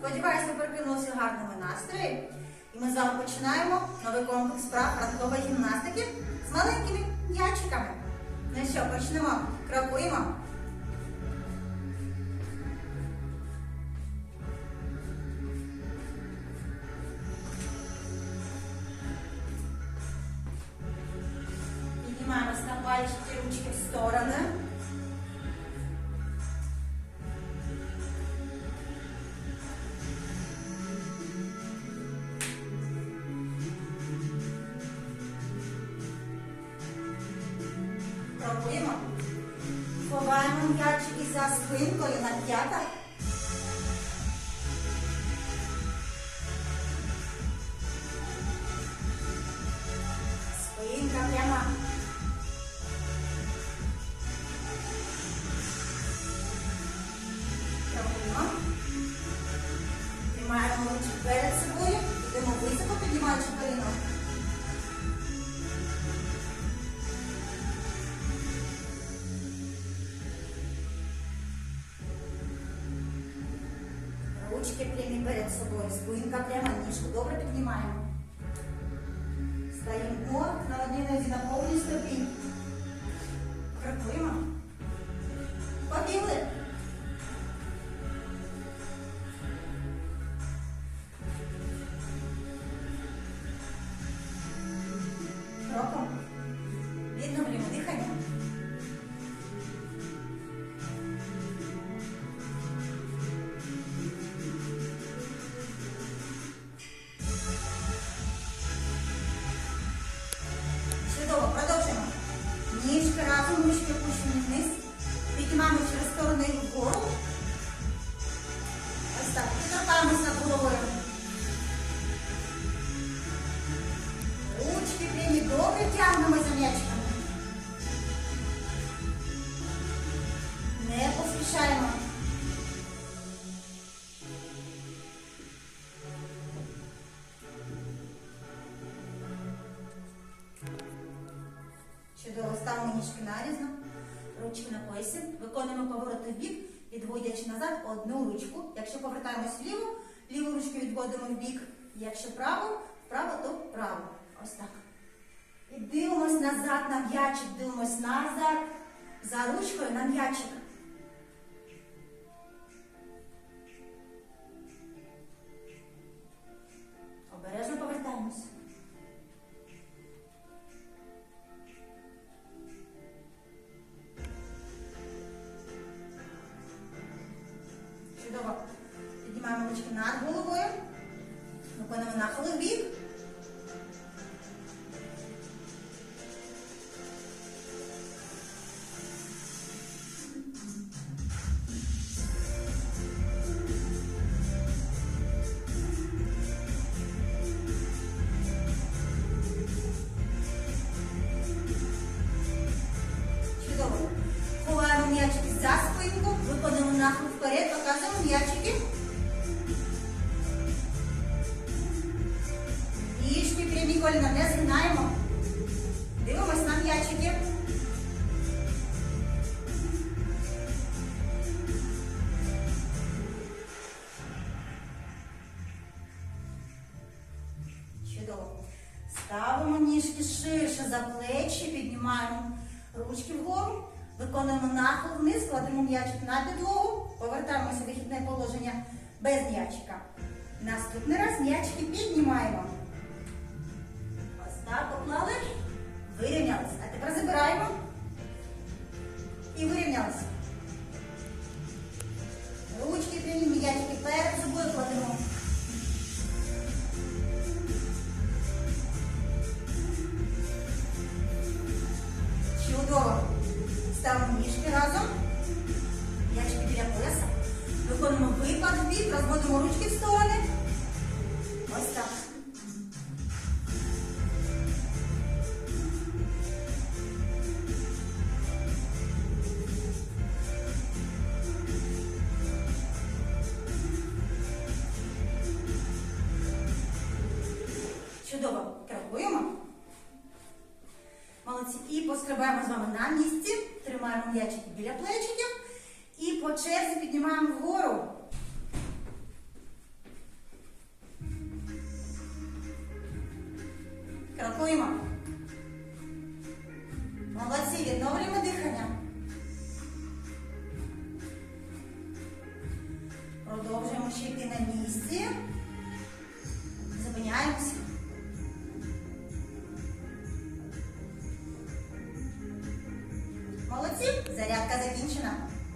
Сподіваюся, в гарному настрої. І ми з вами починаємо новий комплекс вправ ранкової гімнастики з маленькими м'ячиками. Ну що, почнемо. Крокуємо. Піднімаємось на пальчики, ручки в сторони. Ховаємо м'ячики за спинкою на п'ятах. Спинка пряма. Пробуємо. Тримаємо ручки перед собою. Йдемо високо, піднімаючи коліно. Ручки прямі перед собою, спинка пряма, ніжку добре піднімаємо. Стаємо на одній нозі на повній ступінь. Крокуємо. Побігли. Разом, ручки опущені вниз. Піднімаємо через сторони вгору. Ось так. Підтримаємось над головою. Ручки прямі, добре тягнемо за м'ячками. Не поспішаємо. Чудово, ставимо ніжки нарізно, ручки на поясі, виконуємо повороти в бік, відводячи назад одну ручку. Якщо повертаємось вліво, ліву ручку відводимо в бік. Якщо право, вправо, то вправо. Ось так. І дивимось назад на м'ячик, дивимось назад за ручкою на м'ячик. Виконуємо нахили в бік. Ніжки не згинаємо. Дивимось на м'ячики. Чудово. Ставимо ніжки ширше за плечі, піднімаємо ручки вгору, виконуємо нахил вниз, кладемо м'ячик на підлогу, повертаємося в вихідне положення без м'ячика. Наступний раз м'ячики піднімаємо. Чудово. Крокуємо. Молодці. І поскребаємо з вами на місці. Тримаємо м'ячики біля плечиків. І по черзі піднімаємо вгору. Крокуємо.